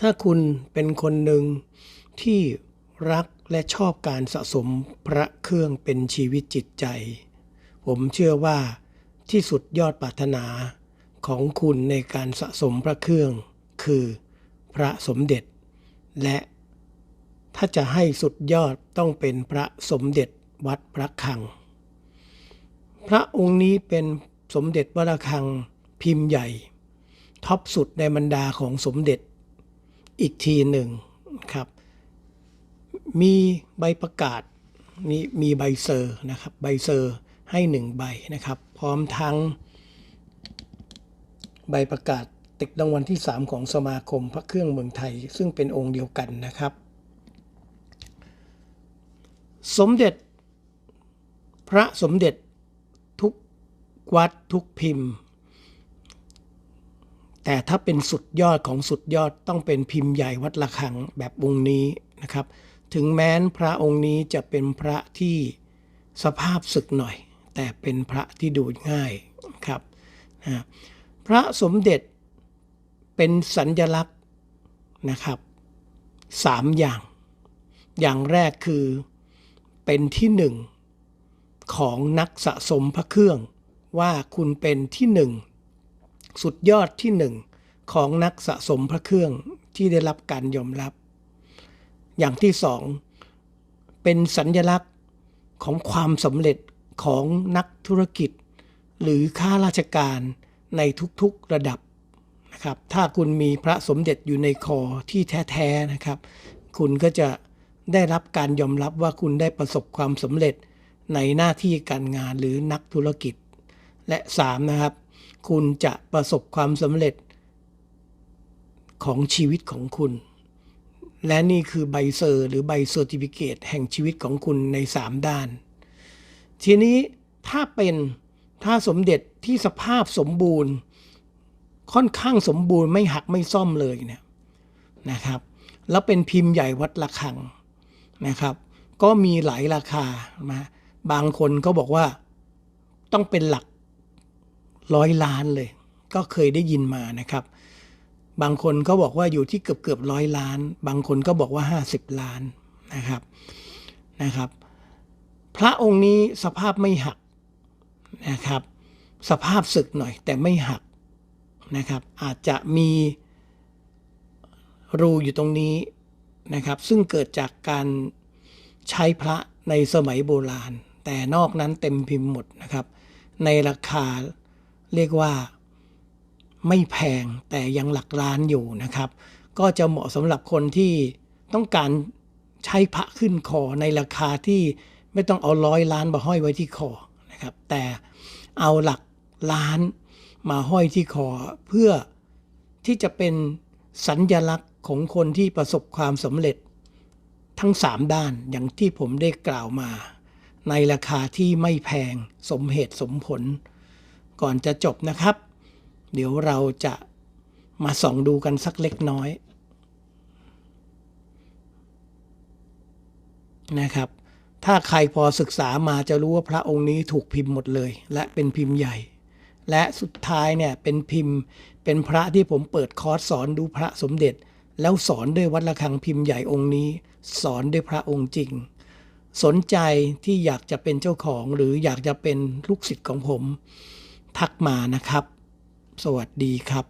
ถ้าคุณเป็นคนหนึ่งที่รักและชอบการสะสมพระเครื่องเป็นชีวิตจิตใจ ผมเชื่อว่าที่สุดยอดปรารถนาของคุณในการสะสมพระเครื่อง คือพระสมเด็จ และถ้าจะให้สุดยอดต้องเป็นพระสมเด็จวัดพระคลัง พระองค์นี้เป็นสมเด็จวัดระฆังพิมพ์ใหญ่ ท็อปสุดในบรรดาของสมเด็จ อีกทีหนึ่งครับ มีใบประกาศมีมีใบเซอร์นะครับใบเซอร์ให้หนึ่งใบนะครับ พร้อมทั้ง ใบประกาศติดรางวัลที่ 3 ของสมาคมพระเครื่องเมืองไทย ซึ่งเป็นองค์เดียวกันนะครับ สมเด็จ พระสมเด็จทุกวัดทุกพิมพ์ แต่ถ้าเป็นสุดยอดของสุดยอดต้องเป็นพิมพ์ใหญ่วัดระฆังแบบองค์นี้นะครับ ถึงแม้นพระองค์นี้จะเป็นพระที่สภาพศึกหน่อย แต่เป็นพระที่ดูง่ายครับนะพระสมเด็จเป็นสัญญลักษณ์นะครับสามอย่าง อย่างแรกคือเป็นที่หนึ่งของนักสะสมพระเครื่องว่าคุณเป็นที่หนึ่ง สุดยอดที่หนึ่งของนักสะสมพระเครื่องที่ได้รับการยอมรับ อย่างที่สองเป็นสัญญลักษณ์ของความสำเร็จของนักธุรกิจ หรือข้าราชการในทุกๆระดับนะครับ ถ้าคุณมีพระสมเด็จอยู่ในคอที่แท้ๆนะครับ คุณก็จะได้รับการยอมรับว่าคุณได้ประสบความสำเร็จในหน้าที่การงานหรือนักธุรกิจ และ 3 นะครับ คุณจะประสบความสำเร็จของชีวิตของคุณ และนี่คือใบเซอร์ หรือใบเซอร์ติฟิเคตแห่งชีวิตของคุณใน 3 ด้าน ทีนี้ถ้าเป็นถ้าสมเด็จที่สภาพสมบูรณ์ ค่อนข้างสมบูรณ์ไม่หักไม่ซ่อมเลยเนี่ยนะครับ แล้วเป็นพิมพ์ใหญ่วัดระฆังนะครับ ก็มีหลายราคามาบางคนก็บอกว่าต้องเป็นหลัก ร้อยล้านเลย ก็เคยได้ยินมานะครับ บางคนก็บอกว่าอยู่ที่เกือบเกือบร้อยล้าน บางคนก็บอกว่า 50 ล้านนะครับนะครับ พระองค์นี้สภาพไม่หักนะครับ สภาพสึกหน่อย แต่ไม่หักนะครับ อาจจะมีรูอยู่ตรงนี้นะครับ ซึ่งเกิดจากการใช้พระในสมัยโบราณ แต่นอกนั้นเต็มพิมพ์หมดนะครับ ในราคา เรียกว่าไม่แพงแต่ยังหลักล้านอยู่นะครับ ก็จะเหมาะสำหรับคนที่ต้องการใช้พระขึ้นคอในราคาที่ไม่ต้องเอาร้อยล้านมาห้อยไว้ที่คอนะครับ แต่เอาหลักล้านมาห้อยที่คอเพื่อที่จะเป็นสัญญลักษณ์ของคนที่ประสบความสำเร็จทั้ง 3 ด้านอย่างที่ผมได้กล่าวมา ในราคาที่ไม่แพงสมเหตุสมผล ก่อนจะจบนะครับ เดี๋ยวเราจะมาส่องดูกันสักเล็กน้อยนะครับ ถ้าใครพอศึกษามาจะรู้ว่าพระองค์นี้ถูกพิมพ์หมดเลย และเป็นพิมพ์ใหญ่ และสุดท้ายเนี่ยเป็นพิมพ์เป็นพระที่ผมเปิดคอร์สสอนดูพระสมเด็จ แล้วสอนด้วยวัดระฆังพิมพ์ใหญ่องค์นี้ สอนด้วยพระองค์จริง สนใจที่อยากจะเป็นเจ้าของหรืออยากจะเป็นลูกศิษย์ของผม ทักมานะครับ สวัสดีครับ